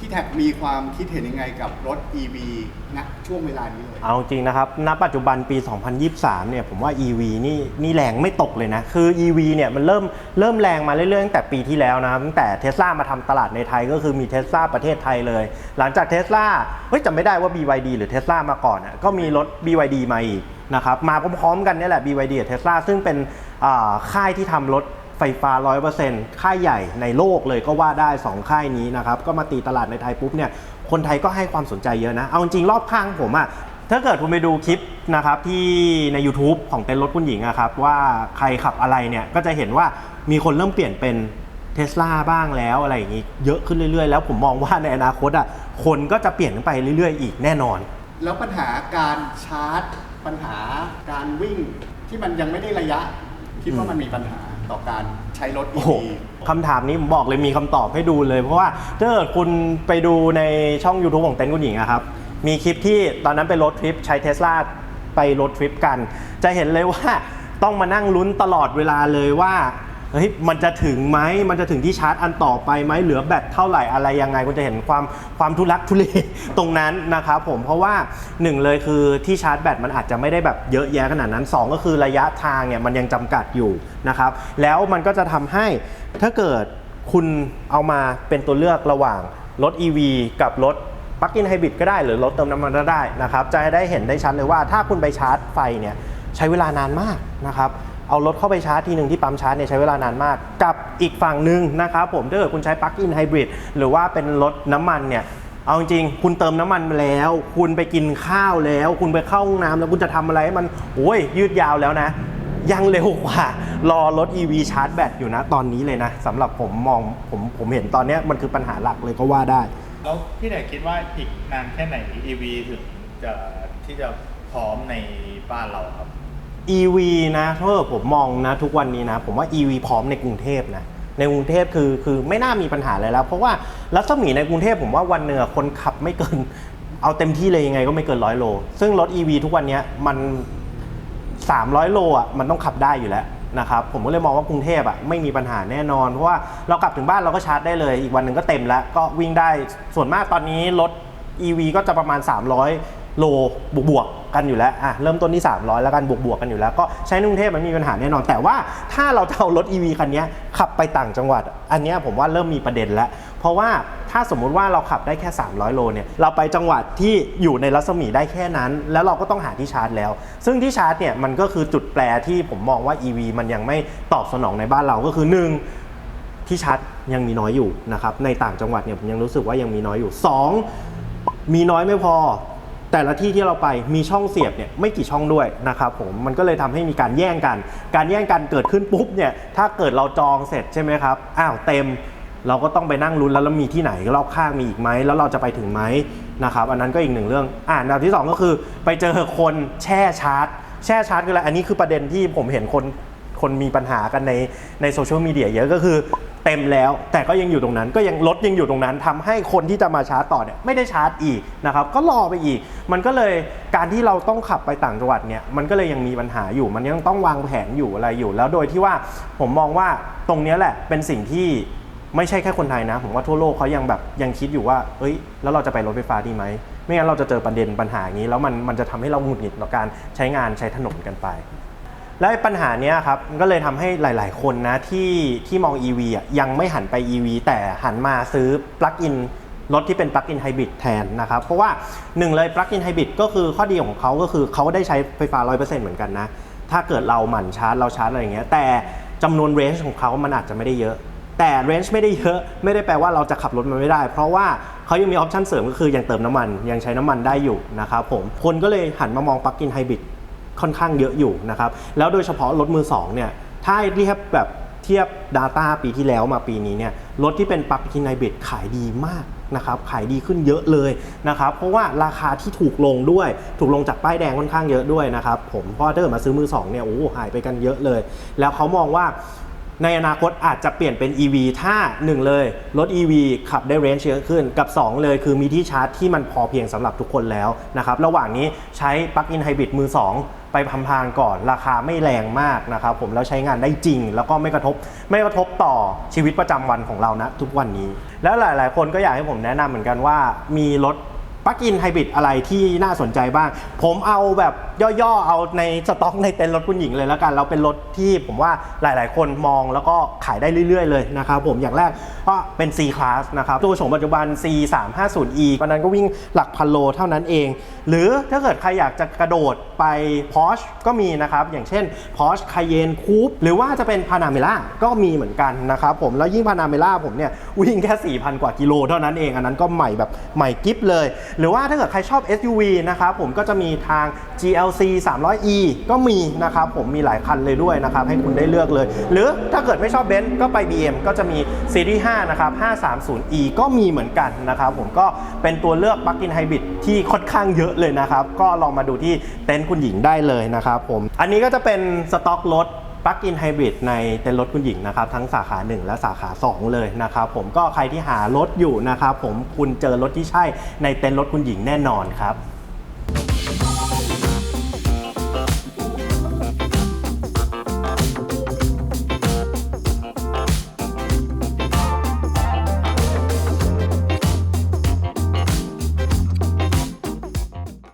พี่แท็กมีความคิดเห็นยังไงกับรถ EV ณช่วงเวลานี้เลย เอาจริงนะครับ ณ ปัจจุบันปี 2023 เนี่ย ผมว่า EV นี่นี่แรงไม่ตกเลยนะ คือ EV เนี่ย มันเริ่มเริ่มแรงมาเรื่อยๆ ตั้งแต่ปีที่แล้วนะครับ ตั้งแต่เทสลามาทำตลาดในไทยก็คือมีเทสลาประเทศไทยเลย หลังจากเทสลาเฮ้ยจำไม่ได้ว่า BYD หรือเทสลามาก่อนอะก็มีรถ BYD มาอีกนะครับ มาพร้อมๆกันนี่แหละ BYD กับเทสลาซึ่งเป็นอ่าค่ายที่ทำรถ ไฟฟ้า 100%ค่ายใหญ่ในโลกเลยก็ว่าได้ 2 ค่ายนี้นะครับ ก็มาตีตลาดในไทยปุ๊บเนี่ยคนไทยก็ให้ความสนใจเยอะนะ เอาจริงรอบข้างผมอะถ้าเกิดคุณไปดูคลิปนะครับที่ใน YouTube ของเต็นรถคุณหญิงอะครับว่าใครขับอะไรเนี่ยก็จะเห็นว่ามีคนเริ่มเปลี่ยนเป็นเทสลาบ้างแล้วอะไรอย่างงี้เยอะขึ้นเรื่อยๆ แล้วผมมองว่าในอนาคตอะคนก็จะเปลี่ยนไปเรื่อยๆ อีกแน่นอน แล้วปัญหาการชาร์จ ปัญหาการวิ่งที่มันยังไม่ได้ระยะ คิดว่ามันมีปัญหา ต่อการใช้รถ โอ้โห EV คำถามนี้ผมบอกเลยมีคำตอบให้ดูเลย เพราะว่าถ้าเกิดคุณไปดูในช่อง YouTube ของเต็นท์คุณหญิงอะครับ มีคลิปที่ตอนนั้นไปรถทริปใช้เทสลาไปรถทริปกัน จะเห็นเลยว่าต้องมานั่งลุ้นตลอดเวลาเลยว่า เฮ้ยมันจะถึงไหมมันจะถึงที่ชาร์จอันต่อไปไหมเหลือแบตเท่าไหร่อะไรยังไงคุณจะเห็นความความทุลักทุเลตรงนั้นนะครับผมเพราะว่าหนึ่งเลยคือที่ชาร์จแบตมันอาจจะไม่ได้แบบเยอะแยะขนาดนั้นสองก็คือระยะทางเนี่ยมันยังจำกัดอยู่นะครับแล้วมันก็จะทำให้ถ้าเกิดคุณเอามาเป็นตัวเลือกระหว่างรถ EV กับรถปลั๊กอินไฮบริดก็ได้หรือรถเติมน้ำมันก็ได้นะครับจะได้เห็นได้ชัดเลยว่าถ้าคุณไปชาร์จไฟเนี่ยใช้เวลานานมากนะครับ เอารถเข้าไปชาร์จทีหนึ่งที่ปั๊มชาร์จเนี่ยใช้เวลานานมาก กับอีกฝั่งหนึ่งนะครับผมถ้าเกิดคุณใช้ปลั๊กอินไฮบริดหรือว่าเป็นรถน้ำมันเนี่ยเอาจริงคุณเติมน้ำมันมาแล้ว คุณไปกินข้าวแล้ว คุณไปเข้าห้องน้ำแล้วคุณจะทำอะไรให้มันโอ้ยยืดยาวแล้วนะ ยังเร็วกว่ารอรถ EV ชาร์จแบตอยู่นะตอนนี้เลยนะสำหรับผมมองผมผมเห็นตอนนี้มันคือปัญหาหลักเลยก็ว่าได้ แล้วพี่ไหนคิดว่าอีกนานแค่ไหน EV ถึงจะที่จะพร้อมในบ้านเราครับ EV นะถ้าผมมองนะทุกวันนี้นะ ผมว่า EV พร้อมในกรุงเทพนะในกรุงเทพคือคือไม่น่ามีปัญหาอะไรแล้ว เพราะว่ารัศมีในกรุงเทพผมว่าวันหนึ่งอคนขับไม่เกิน เอาเต็มที่เลยยังไงก็ไม่เกินร้อยโล ซึ่งรถ EV ทุกวันนี้มัน 300 โลอะมันต้องขับได้อยู่แล้วนะครับผมก็เลยมองว่ากรุงเทพอะไม่มีปัญหาแน่นอน เพราะว่าเรากลับถึงบ้านเราก็ชาร์จได้เลย อีกวันหนึ่งก็เต็มแล้ว ก็วิ่งได้ส่วนมากตอนนี้รถ EV ก็จะประมาณ 300 โลบวกบวกกันอยู่แล้วอะเริ่มต้นที่ 300 แล้วกันบวกบวกกันอยู่แล้ว ก็ใช้ในกรุงเทพมันมีปัญหาแน่นอนแต่ว่าถ้าเราจะเอารถ EV คันนี้ขับไปต่างจังหวัด อันเนี้ยผมว่าเริ่มมีประเด็นแล้ว เพราะว่าถ้าสมมุติว่าเราขับได้แค่ 300 โลเนี่ยเราไปจังหวัดที่อยู่ในรัศมีได้แค่นั้น แล้วเราก็ต้องหาที่ชาร์จแล้ว ซึ่งที่ชาร์จเนี่ยมันก็คือจุดแปรที่ผมมองว่า EV มันยังไม่ตอบสนองในบ้านเราก็คือ 1ที่ชาร์จยังมีน้อยอยู่นะครับในต่างจังหวัดเนี่ยผมยังรู้สึกว่ายังมีน้อยอยู่ 2 มีน้อยไม่พอ แต่ละที่ที่เราไปมีช่องเสียบเนี่ยไม่กี่ช่องด้วยนะครับผมมันก็เลยทำให้มีการแย่งกัน การแย่งกันเกิดขึ้นปุ๊บเนี่ยถ้าเกิดเราจองเสร็จใช่ไหมครับอ้าวเต็มเราก็ต้องไปนั่งลุ้นแล้วแล้วมีที่ไหนรอบข้างมีอีกไหมแล้วเราจะไปถึงไหมนะครับอันนั้นก็อีกหนึ่งเรื่องอ่าอันดับที่สองก็คือ ไปเจอคนแช่ชาร์จ แช่ชาร์จคืออะไรอันนี้คือประเด็นที่ผมเห็นคน คนมีปัญหากันในในโซเชียลมีเดียเยอะก็คือเต็มแล้วแต่ก็ยังอยู่ตรงนั้น ก็ยังรถยังอยู่ตรงนั้นทำให้คนที่จะมาชาร์จต่อเนี่ยไม่ได้ชาร์จอีกนะครับก็รอไปอีก มันก็เลยการที่เราต้องขับไปต่างจังหวัดเนี่ยมันก็เลยยังมีปัญหาอยู่ มันยังต้องวางแผนอยู่อะไรอยู่ แล้วโดยที่ว่าผมมองว่าตรงนี้แหละเป็นสิ่งที่ไม่ใช่แค่คนไทยนะ ผมว่าทั่วโลกเขายังแบบยังคิดอยู่ว่า เอ้ย แล้วเราจะไปรถไฟฟ้าดีไหม ไม่งั้นเราจะเจอประเด็นปัญหาอย่างนี้ แล้วมันมันจะทำให้เราหงุดหงิดต่อการใช้งานใช้ถนนกันไป และปัญหาเนี้ยครับก็เลยทำให้หลาย ๆ คนนะที่ที่มอง EV อะยังไม่หันไป EV แต่หันมาซื้อปลั๊กอินรถที่เป็นปลั๊กอินไฮบริดแทนนะครับเพราะว่าหนึ่งเลยปลั๊กอินไฮบริดก็คือข้อดีของเขาก็คือเขาได้ใช้ไฟฟ้า 100%เหมือนกันนะ ถ้าเกิดเราหมั่นชาร์จเราชาร์จอะไรอย่างเงี้ยแต่จำนวนเรนจ์ของเขามันอาจจะไม่ได้เยอะ แต่เรนจ์ไม่ได้เยอะ ไม่ได้แปลว่าเราจะขับรถมันไม่ได้ เพราะว่าเขายังมีออปชันเสริมก็คือยังเติมน้ำมันยังใช้น้ำมันได้อยู่นะครับผมคนก็เลยหันมามองปลั๊กอินไฮบริด ค่อนข้างเยอะอยู่นะครับแล้วโดยเฉพาะรถมือสองเนี่ยถ้าเทียบแบบเทียบ Data ปีที่แล้วมาปีนี้เนี่ยรถที่เป็นปลั๊กอินไฮบริดขายดีมากนะครับขายดีขึ้นเยอะเลยนะครับเพราะว่าราคาที่ถูกลงด้วยถูกลงจากป้ายแดงค่อนข้างเยอะด้วยนะครับผมเพราะเดินมาซื้อมือสองเนี่ยโอ้หายไปกันเยอะเลย แล้วเขามองว่า ในอนาคตอาจจะเปลี่ยนเป็น EV ถ้า 1 เลย รถ EV ขับได้เรนจ์เยอะขึ้น กับ 2 เลยคือมีที่ชาร์จที่มันพอเพียงสำหรับทุกคนแล้วนะครับ ระหว่างนี้ใช้ปลั๊กอินไฮบริดมือ 2 ไปพำพางก่อน ราคาไม่แรงมากนะครับผมแล้วใช้งานได้จริง แล้วก็ไม่กระทบไม่กระทบต่อชีวิตประจำวันของเรานะทุกวันนี้ แล้วหลาย ๆ คนก็อยากให้ผมแนะนำเหมือนกันว่ามีรถปลั๊กอินไฮบริดอะไรที่น่าสนใจบ้าง ผมเอาแบบ ย่อๆเอาในสต็อกในเต็นท์รถคุณหญิงเลยแล้วกัน เราเป็นรถที่ผมว่าหลาย ๆ คนมองแล้วก็ขายได้เรื่อย ๆ เลยนะครับผมอย่างแรกก็เป็น C Class นะครับตัวโฉมปัจจุบัน C 3 5 0 E ตอนนั้นก็วิ่งหลักพันโลเท่านั้นเอง หรือถ้าเกิดใครอยากจะกระโดดไป Porsche ก็มีนะครับ อย่างเช่น Porsche Cayenne Coupe หรือว่าจะเป็น Panamera ก็มีเหมือนกันนะครับผมแล้วยิ่ง Panamera ผมเนี่ยวิ่งแค่ 4,000 กว่ากิโลเท่านั้นเองอันนั้นก็ใหม่แบบใหม่กิฟเลย หรือว่าถ้าเกิดใครชอบ SUV นะครับผมก็จะมีทาง LC 300E ก็มีนะครับผมมีหลายคันเลยด้วยนะครับให้คุณได้เลือกเลย หรือถ้าเกิดไม่ชอบเบนซ์ก็ไป BM ก็จะมีซีรีส์5นะครับ 530E ก็มีเหมือนกันนะครับผมก็เป็นตัวเลือกปลั๊กอินไฮบริดที่ค่อนข้างเยอะเลยนะครับ ก็ลองมาดูที่เต็นท์คุณหญิงได้เลยนะครับผมอันนี้ก็จะเป็นสต็อกรถปลั๊กอินไฮบริดในเต็นท์รถคุณหญิงนะครับ ทั้งสาขา 1 และสาขา 2 เลยนะครับผมก็ใครที่หารถอยู่นะครับผมคุณเจอรถที่ใช่ในเต็นท์รถคุณหญิงแน่นอนครับ